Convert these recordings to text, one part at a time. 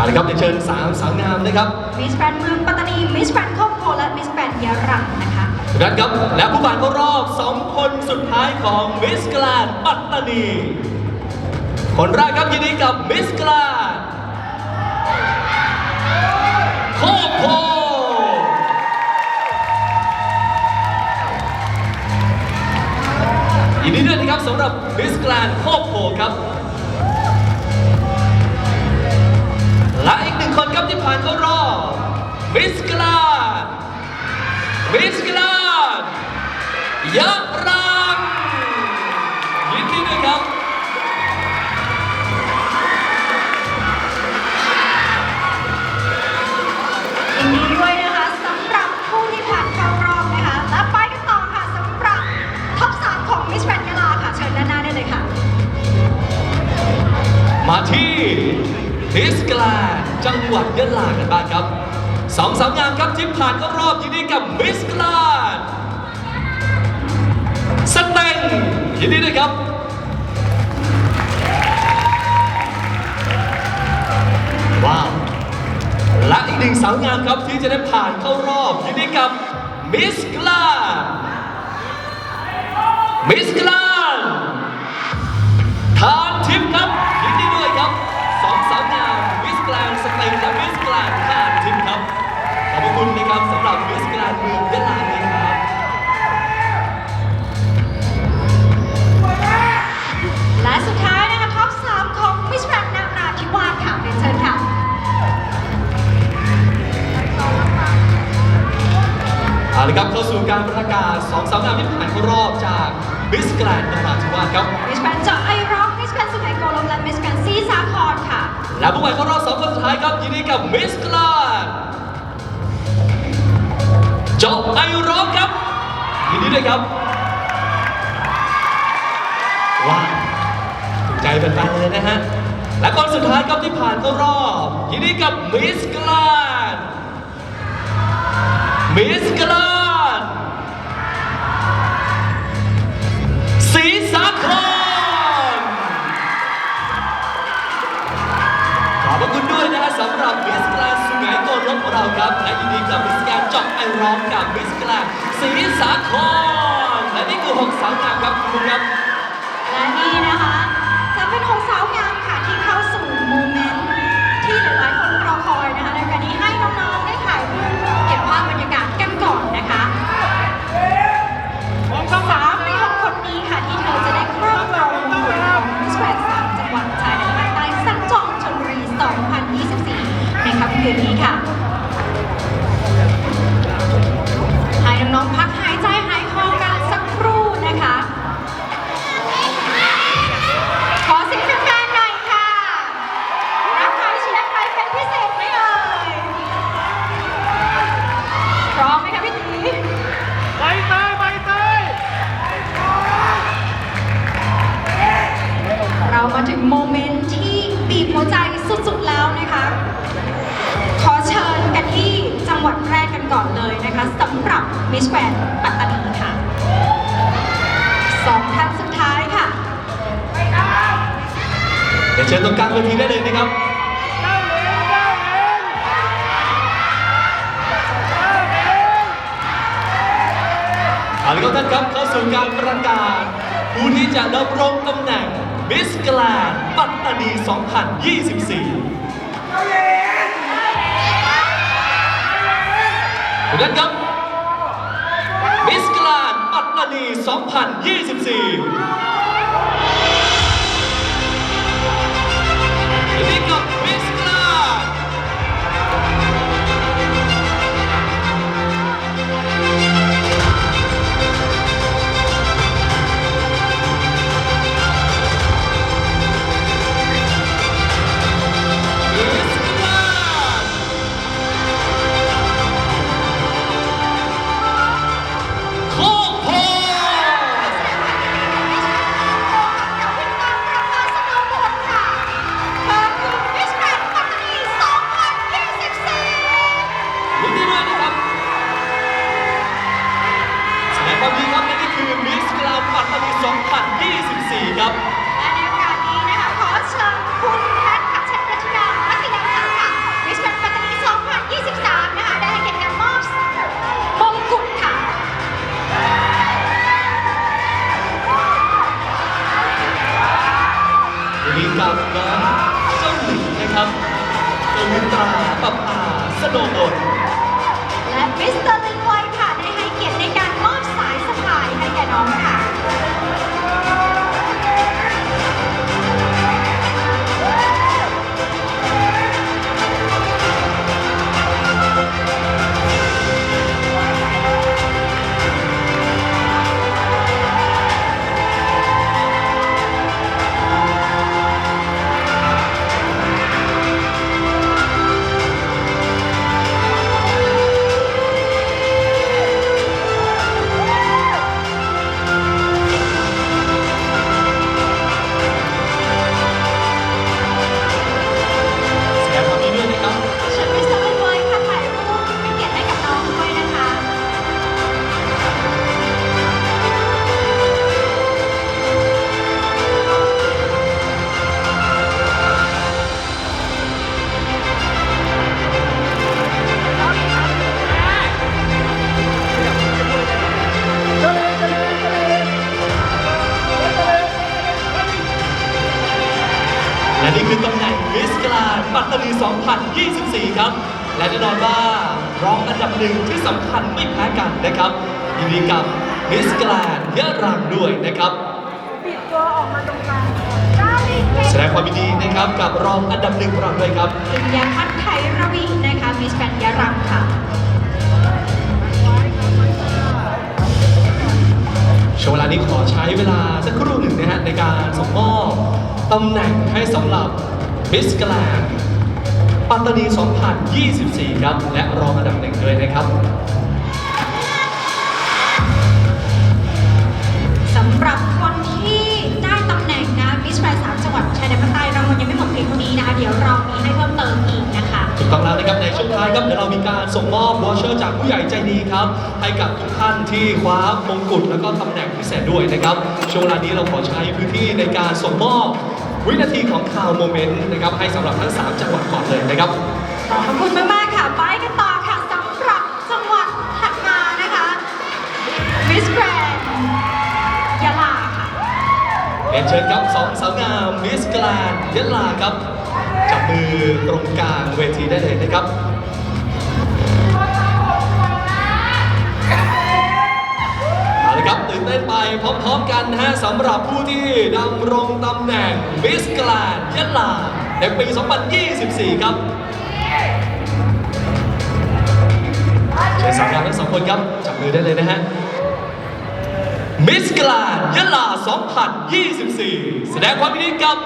เอาละครับเดี๋ยวเชิญสามสาวงามนะครับมิสแกรนเมืองปัตตานีมิสแกรนโคกโพและมิสแกรนยะรังนะคะกันครับและผู้ผ่านเข้ารอบ2คนสุดท้ายของมิสกลาดปัตตานี คนแรกครับยินดีกับมิสกลาดโคกโพยินดีด้วยนะครับสำหรับมิสกลาดโคกโพครับ และอีกหนึ่งคนครับที่ผ่านเข้ารอบมิสกลาดมิสกลาดยะรังยินดีด้วยครับยินดีด้วยนะคะสำหรับผู้ที่ผ่านเข้ารอบนะคะและไปกันต่อค่ะสำหรับท็อปสามของมิสแกรนยะลาค่ะเชิญด้านหน้าได้เลยค่ะ มาที่มิสกลาด จังหวัดยะลากันบ้างครับสองสาวงามครับที่ผ่านเข้ารอบยินดีกับมิสกลาดสเต็งยินดีด้วยครับว้าวและอีกหนึ่งสาวงามครับที่จะได้ผ่านเข้ารอบยินดีกับมิสกลาดมิสกลา เอาละครับเข้าสู่การประกาศสองสาวงามที่ผ่านเข้ารอบจากมิสแกรนด์นราธิวาสครับ มิสแกรนเจาะไอร็อกมิสแกรนสุไหงโกลกและมิสแกรนซีสาครค่ะ และผู้ผ่านเข้ารอบสองคนสุดท้ายครับยินดีกับมิสแกรนด์จบไอร้องครับยินดีด้วยครับว้าวถูกใจเป็นแฟนๆเลยนะฮะและคนสุดท้ายครับที่ผ่านเข้ารอบยินดีกับมิสแกรนด์มิส เราครับและยินดีกับมิสแกรนด์จาะไอร้องกับมิสแกร์สีสาครและนี่คือหกสาวงามครับคุณครับ ตรงกลางเวทีได้เลยนะครับเจ้าหรียญเจ้าหรียญเจ้าหรียญเอาละครับท่านครับเข้าสู่การประกาศ ผู้ที่จะดำรงตำแหน่งมิสแกรนด์ปัตตานี 2024ทุกท่านครับมิสแกรนด์ปัตตานี 2024 ด้วยนะครับปิดตัวออกมาตรงกลางแสดงความยินดีนะครับกับรองอันดับหนึ่งของเราด้วยครับปิญญาพัฒน์ไทยระวีนะคะมิสแกรนด์ยะรังค่ะ ช่วงเวลานี้ขอใช้เวลาสักครู่หนึ่งนะฮะในการส่งมอบตำแหน่งให้สำหรับมิสกลานปัตตานี 2024 ครับ และรองอันดับหนึ่งด้วยนะครับ ยังไม่หมดเพียงเท่านี้นะคะเดี๋ยวเรามีให้เพิ่มเติมอีกนะคะ ถูกต้องแล้วนะครับในช่วงท้ายครับเดี๋ยวเรามีการส่งมอบวอเชอร์จากผู้ใหญ่ใจดีครับ ให้กับทุกท่านที่คว้ามงกุฎแล้วก็ตำแหน่งพิเศษด้วยนะครับช่วงเวลานี้เราขอใช้พื้นที่ในการส่งมอบวินาทีของข่าวโมเมนต์นะครับให้สำหรับทั้ง 3 จังหวัดก่อนเลยนะครับ ขอบคุณมาก ๆ ค่ะ ไปกันต่อค่ะสำหรับจังหวัดถัดมานะคะมิส เรียนเชิญครับสองสาวงามมิสกลานยะลาครับ จับมือตรงกลางเวทีได้เลยนะครับเอาละครับตื่นเต้นไปพร้อมๆกันนะฮะสำหรับผู้ที่ดำรงตำแหน่งมิสกลานยะลาในปี 2024 ครับเชิญสาวงามทั้งสองคนครับ จับมือได้เลยนะฮะ มิสกลานยะลา 2024 แสดงความยินดีกับ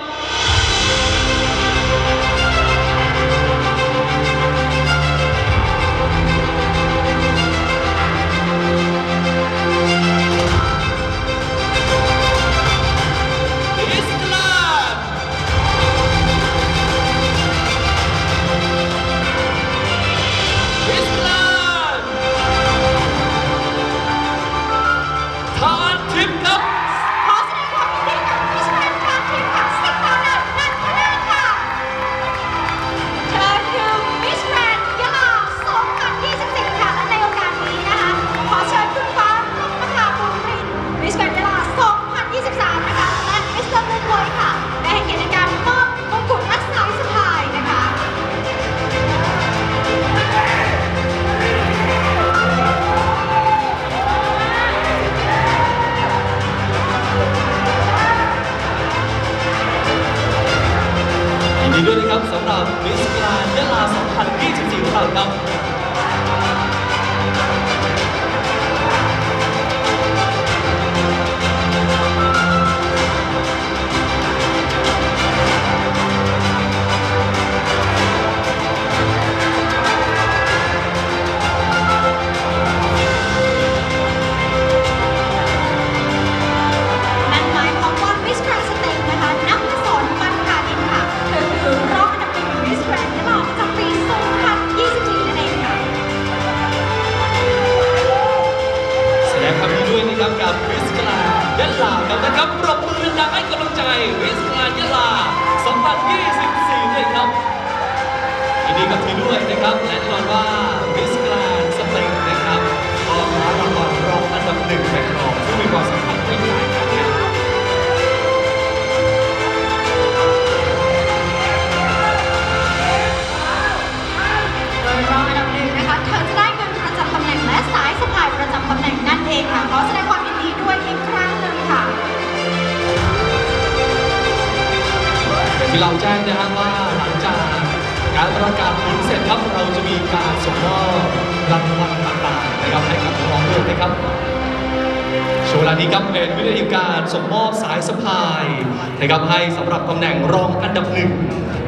นะครับให้สำหรับตำแหน่งรองอันดับหนึ่ง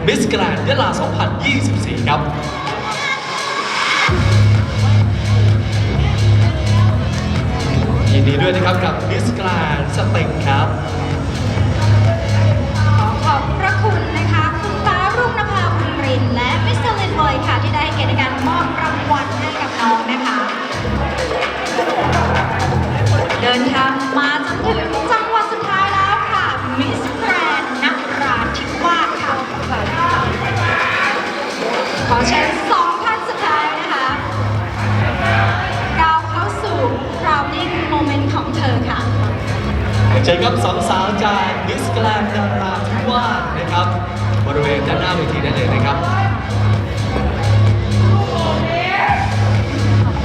มิสแกรนด์ยะลา 2024 ครับยินดีด้วยนะครับกับมิสแกรนด์สเต็งครับขอขอบพระคุณนะคะ คุณฟ้ารุ่งนภาบุญริน และมิสเตอร์ลินบอยค่ะที่ได้เกียรติในการมอบรางวัลให้กับน้องนะคะ เดินทาง อเชิญสองท่านสุดท้ายนะคะก้าวเข้าสู่ crowning moment ของเธอค่ะ เจอกับสองสาวจากมิสแกรนด์นาราธิวาสนะครับ บริเวณด้านหน้าเวทีได้เลยนะครับ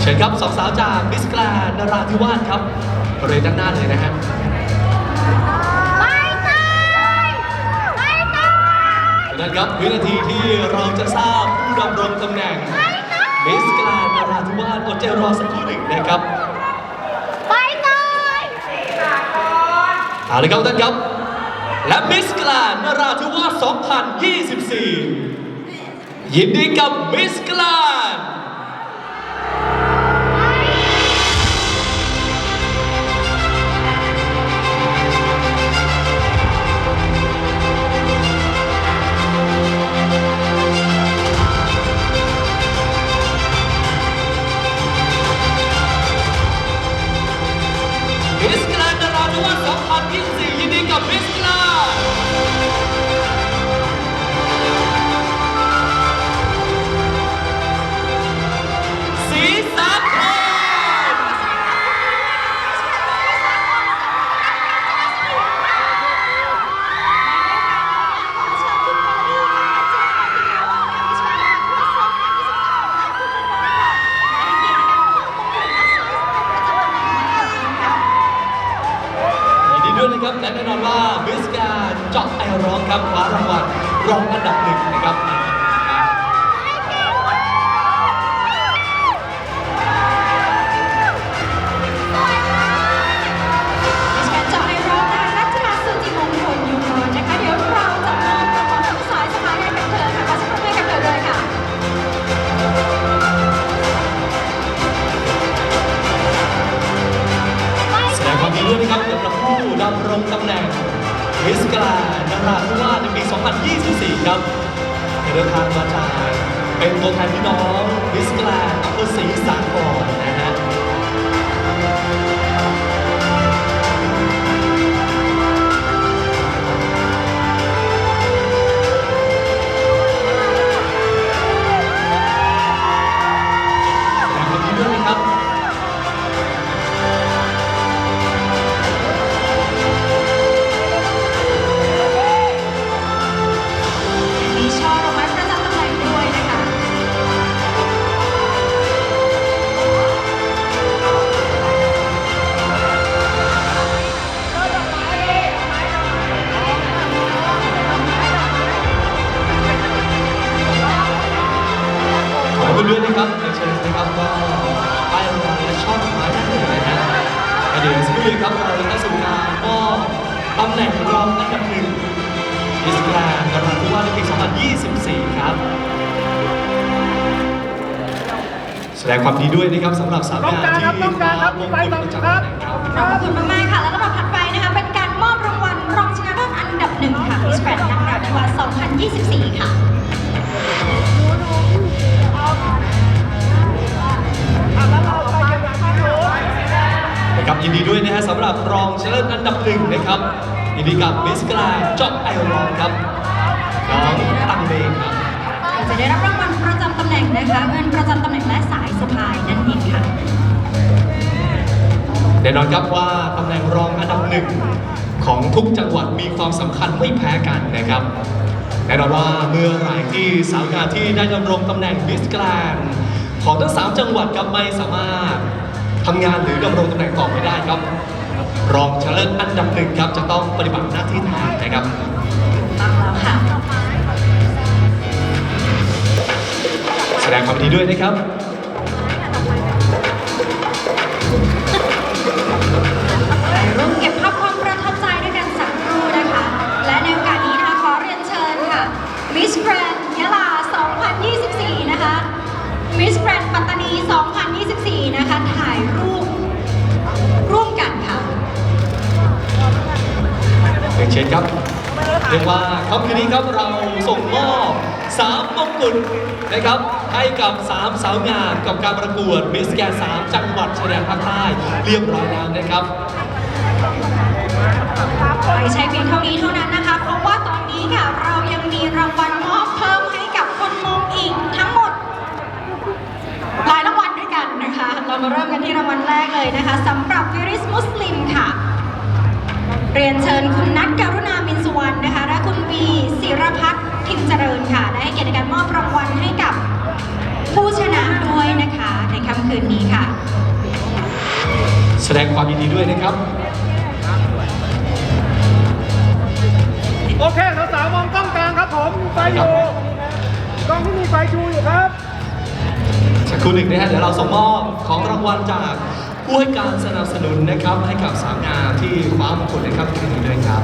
เชิญครับสองสาวจากมิสแกรนด์นาราธิวาสครับบริเวณด้านหน้าเลยนะฮะ นั้นครับวินาทีที่เราจะทราบผู้ดำรงตำแหน่งมิสแกรนด์นาราธิวาสอดใจรอสักครู่หนึ่งนะครับไม่ตายเอาเลยครับท่านครับ และมิสแกรนด์นราธิวาส 2024 ยินดีกับมิสแกรนด์ ครับคว้ารางวัลรองอันดับหนึ่งนะครับ ปี 2024 ครับเดินทางมาจากเป็นตัวแทนพี่น้องมิสการอำเภอศรีสากรนะฮะ ความดีด้วยนะครับสำหรับสามงานที่ต้องการครับมงไปกุฎต่อประจำครัตำบแหน่งครับขอบคุณมากๆค่ะ และลำดับถัดไปนะคะ เป็นการมอบรางวัลรองชนะเลิศอันดับหนึ่งค่ะ Miss Grand นราธิวาส2024 ค่ะนะครับยินดีด้วยนะฮะสำหรับรองชนะเลิศอันดับหนึ่งนะครับยินดีกับมิสแกรนด์จอบไอรอนครับน้องตังเบงครับ จะได้รับรางวัลประจำตำแหน่งนะคะเงินประจำตำแหน่งและสายสะพายนั่นเองค่ะ แน่นอนครับว่าตำแหน่งรองอันดับหนึ่งของทุกจังหวัดมีความสำคัญไม่แพ้กันนะครับแน่นอนว่าเมื่อไหร่ที่สาวงานที่ได้ดำรงตำแหน่งมิสแกรนของทั้งสามจังหวัดครับไม่สามารถทำงานหรือดำรงตำแหน่งต่อไม่ได้ครับ รองชนะเลิศอันดับหนึ่งครับจะต้องปฏิบัติหน้าที่แทนนะครับ วามยินดีด้วยนะครับถ่ายรูปเก็บภาพความประทับใจด้วยกันสักครู่นะคะ และในโอกาสนี้นะคะขอเรียนเชิญค่ะ Miss Grand ยะลา 2024 นะคะ Miss Grand ปัตตานี 2024 นะคะ ถ่ายรูปร่วมกันค่ะเรียนเชิญครับเรียกว่าค่ำคืนนี้ครับเราส่งมอบ สามมงกุฎนะครับให้กับสามสาวงามกับการประกวดมิสแกนสามจังหวัดชายแดนภาคใต้เรียบร้อยแล้วนะครับไม่ใช่เพียงเท่านี้เท่านั้นนะคะ เพราะว่าตอนนี้ค่ะเรายังมีรางวัลมอบเพิ่มให้กับคนมองอีกทั้งหมดหลายรางวัลด้วยกันนะคะ เรามาเริ่มกันที่รางวัลแรกเลยนะคะสำหรับวิริสมุสลิมค่ะ เรียนเชิญคุณนัทการุณามินสุวรรณนะคะ และคุณวีศิรพัฒน์ ทิมเจริญค่ะ ได้ให้เกียรติในการมอบรางวัลให้กับผู้ชนะด้วยนะคะ ในค่ำคืนนี้ค่ะ แสดงความยินดีด้วยนะครับ โอเคสาวๆมองกล้องกลางครับผมมีไฟอยู่กล้องที่มีไฟชูอยู่ครับ สักครู่หนึ่งนะฮะเดี๋ยวเราส่งมอบของรางวัลจากผู้ให้การสนับสนุนนะครับให้กับสาวงามที่คว้ามงกุฎนะครับคืนนี้ด้วยครับ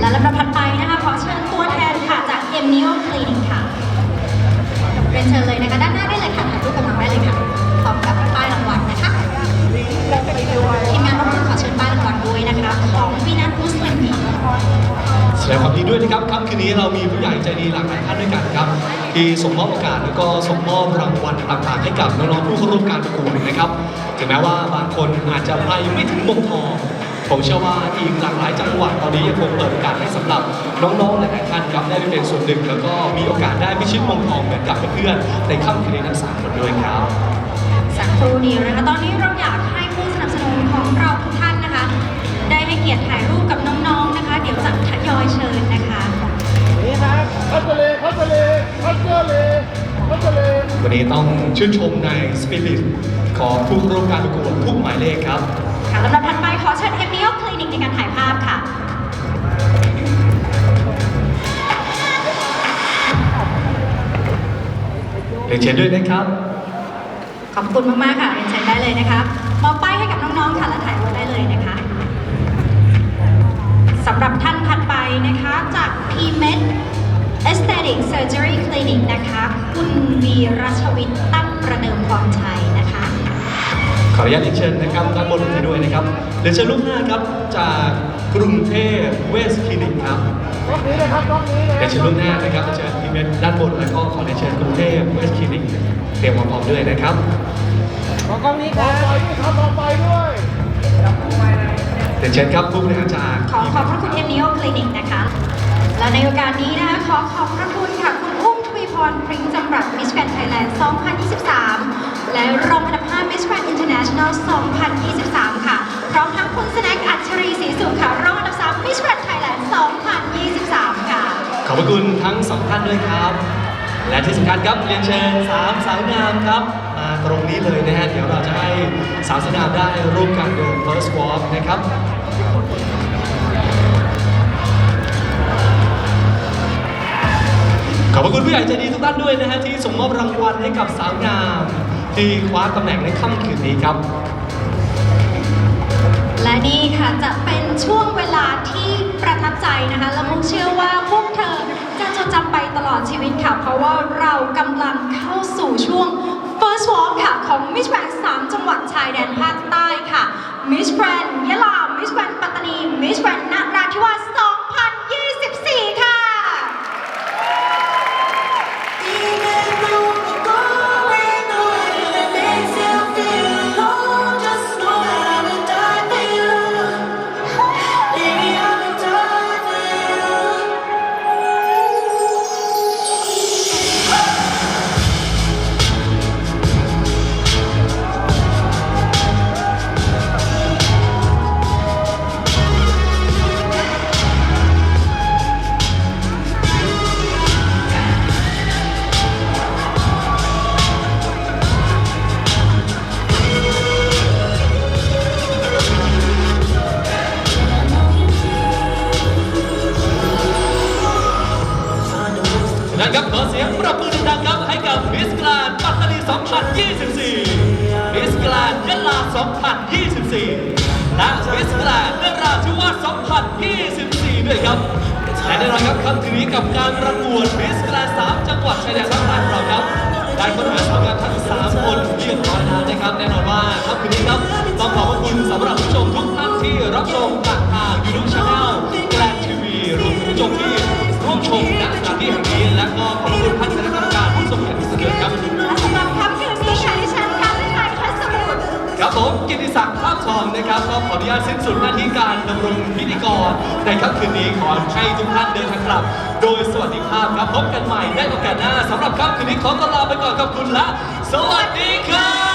และลำดับถัดไปนะคะขอเชิญตัวแทนค่ะจาก m n e o Clinic ค่ะเรียนเชิญเลยนะคะด้านหน้าได้เลยค่ะถ่ายรูปกับน้องได้เลยค่ะพร้อมกับป้ายรางวัลนะคะทีมงานรบกวนขอเชิญป้ายรางวัลด้วยนะคะของวีนัทมุสลิมค่ะแสดงความยินดีด้วยนะครับค่ำคืนนี้เรามีผู้ใหญ่ใจดีหลากหลายท่านด้วยกันครับ ที่ส่งมอบโอกาสแล้วก็ส่งมอบรางวัลต่างๆให้กับน้องๆผู้เข้าร่วมการประกวดนะครับ ถึงแม้ว่าบางคนอาจจะไปไม่ถึงมงทอง ผมเชื่อว่าอีกหลากหลายจังหวัดตอนนี้ยังคงเปิดโอกาสให้สำหรับน้องๆหลายๆท่านครับได้ไปเป็นส่วนหนึ่ง แล้วก็มีโอกาสได้พิชิตมงทองเหมือนกับเพื่อนๆในค่ำคืนนี้ทั้งสามคนด้วยครับสักครู่เดียวนะคะตอนนี้เราอยากให้ผู้สนับสนุนของเราทุกท่านนะคะ ได้ให้เกียรติถ่ายรูปกับน้องๆนะคะ เดี๋ยวจะทยอยเชิญนะคะนี่ครับคัตเตอร์เลคัตเตอร์เลคัตเตอร์เลคัตเตอร์เลวันนี้ต้องชื่นชมในสปิริตของผู้เข้าร่วมการประกวดทุกหมายเลขครับ ค่ะลำดับถัดไปขอเชิญ m n e o Clinic ในการถ่ายภาพค่ะ เรียนเชิญด้วยนะครับ ขอบคุณมากๆค่ะเรียนเชิญได้เลยนะคะมอบป้ายให้กับน้องๆค่ะและถ่ายรูปได้เลยนะคะสำหรับท่านถัดไปนะคะจาก p m e d Aesthetic Surgery Clinic นะคะ คุณวีรชวิทย์ตั้งประเดิมพรชัยนะคะ ขออนุญาตเรียนเชิญนะครับด้านบนเวทีด้วยนะครับเรียนเชิญลูกห้าครับจากกรุงเทพเวสคลินิกครับกล้องนี้นะครับกล้องนี้นะเรียนเชิญลูกหน้านะครับเรียนเชิญทีมด้านบนแล้วก็ขอเรียนเชิญกรุงเทพเวสคลินิกเตรียมความพร้อมด้วยนะครับขอกล้องนี้ครับต่อไปด้วยครับต่อไปด้วยเรียนเชิญครับผู้บริหารจากขอขอบพระคุณ m n e o Clinic นะคะ และในโอกาสนี้นะคะขอขอบพระคุณค่ะคุณอุ้มทวีพรพริ้งจำรัด Miss Grand Thailand 2023 และรองอันดับ5 Miss Grand International 2023 ค่ะ พร้อมทั้งคุณสแน็คอัจฉรีศรีสุขค่ะรองอันดับ3 Miss Grand Thailand 2023 ค่ะ ขอบพระคุณทั้งสองท่านด้วยครับ และที่สำคัญครับเรียนเชิญสามสาวงามครับ มาตรงนี้เลยนะฮะ เดี๋ยวเราจะให้สาวสาวงามได้ร่วมกันเดิน first walk นะครับขอบคุณผู้ใหญ่ใจดีทุกท่านด้วยนะฮะที่ส่งมอบรางวัลให้กับสาวงาม ที่คว้าตำแหน่งในค่ำคืนนี้ครับ และนี่ค่ะจะเป็นช่วงเวลาที่ประทับใจนะคะและมุกเชื่อว่าพวกเธอจะจดจำไปตลอดชีวิตค่ะ เพราะว่าเรากำลังเข้าสู่ช่วง First Walk ค่ะ ของ Miss Grand 3จังหวัดชายแดนภาคใต้ค่ะ Miss Grand ยะลา Miss Grand ปัตตานี Miss Grand นราธิวาส จังหวัดชายแดนภาคใต้ของเราครับได้ค้นหาสาวงามทั้ง3คนเรียบร้อยแล้วนะครับแน่นอนว่าครับคืนนี้ครับต้องขอบพระคุณสำหรับผู้ชมทุกท่านที่รับชมผ่านทาง ผมกิติศักดิ์ภาพทองนะครับก็ขออนุญาตสิ้นสุดหน้าที่การดำรงพิธีกรในค่ำคืนนี้ขอให้ทุกท่านเดินทางกลับ โดยสวัสดิภาพครับพบกันใหม่ในโอกาสหน้าสำหรับค่ำคืนนี้ขอตลาไปก่อนขอบคุณและ สวัสดีครับ